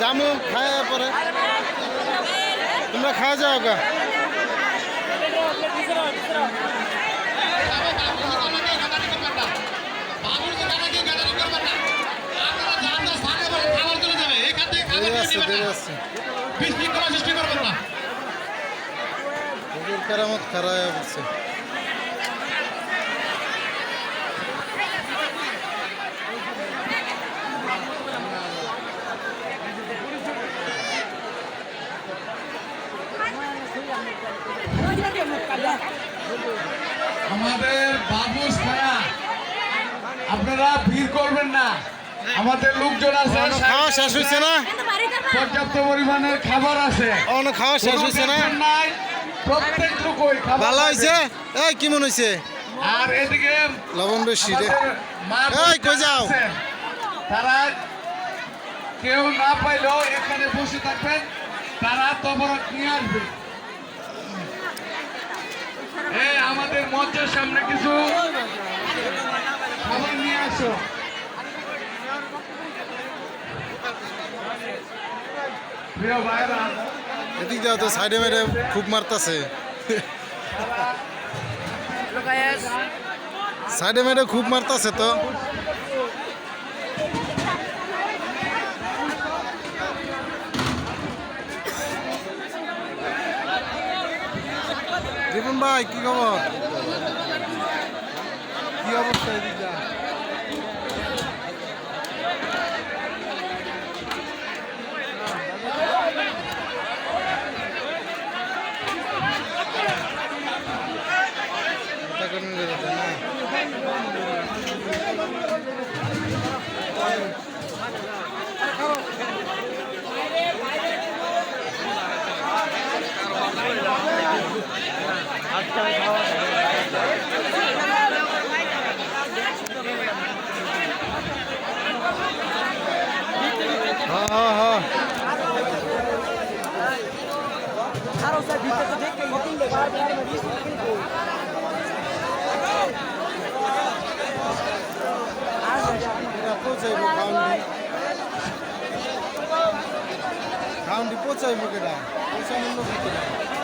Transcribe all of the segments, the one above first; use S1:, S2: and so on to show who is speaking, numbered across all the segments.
S1: জামু খায় পরে। তোমরা খাওয়া যাও গা। আছে দেরি আছে।
S2: আমাদের বাবুস খায়া আপনারা ভিড় করবেন না। আমাদের লোকজন আছে
S1: খাওয়া শেষ হয়েছে না?
S2: পর্যাপ্ত পরিমাণের খাবার আছে।
S1: অন্য খাওয়া শেষ হয়েছে না?
S2: নাই। প্রত্যেক লোকই খাবার
S1: ভালো হয়েছে? এই কি মনে হয়েছে?
S2: আর এদিকে
S1: লবণ বেশি রে। এই, কই যাও?
S2: তারা কেউ না পাইলেও এখানে বসে থাকবেন। তারা তবরক নিয়ে আসবে এই আমাদের মঞ্চের সামনে কিছু নিয়ে আসো। প্রিয় ভাইরা,
S1: এদিক তো সাইডে মেরে খুব মারতাছে। সাইডে মেরে খুব মারতাছে তো। রিপন ভাই, কি খবর? অবস্থা এদিক যা চিন্তা পৌঁছাইব কেটা লোক কেটা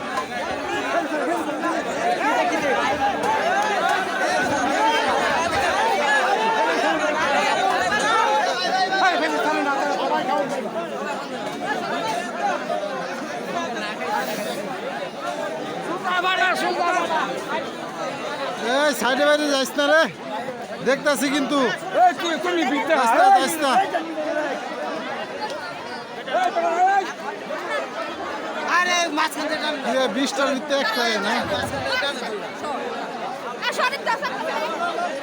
S3: এই
S1: সাইডে বাইরে যাইস না রে। দেখতাছি কিন্তু।
S3: টান।
S1: ইয়ে বিশটার ভিতরে একটা না?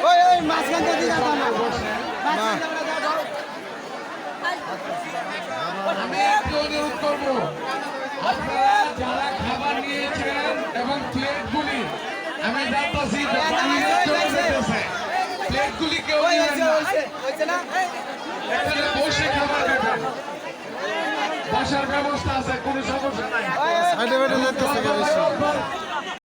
S3: ওই ওই মাঝখান
S2: আমি অনুরোধ করব আপনারা যারা খাবার নিয়েছেন এবং প্লেটগুলি আমি জানতেছি প্লেটগুলি কেউ এখানে বসে খাবার নেবেন বসার ব্যবস্থা আছে কোনো সমস্যা নাই